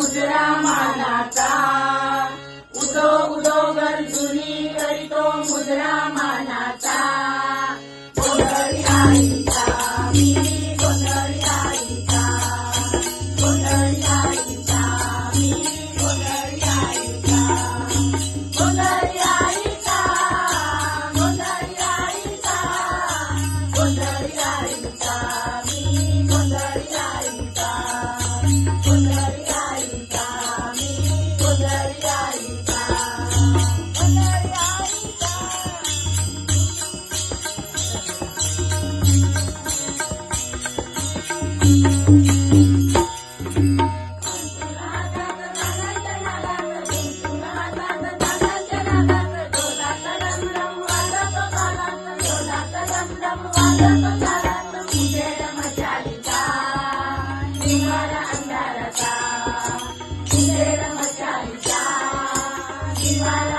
मुजरा मानाचा उदो उदो गरजुनी करीतो मुजरा मानाचा Viva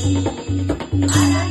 爱。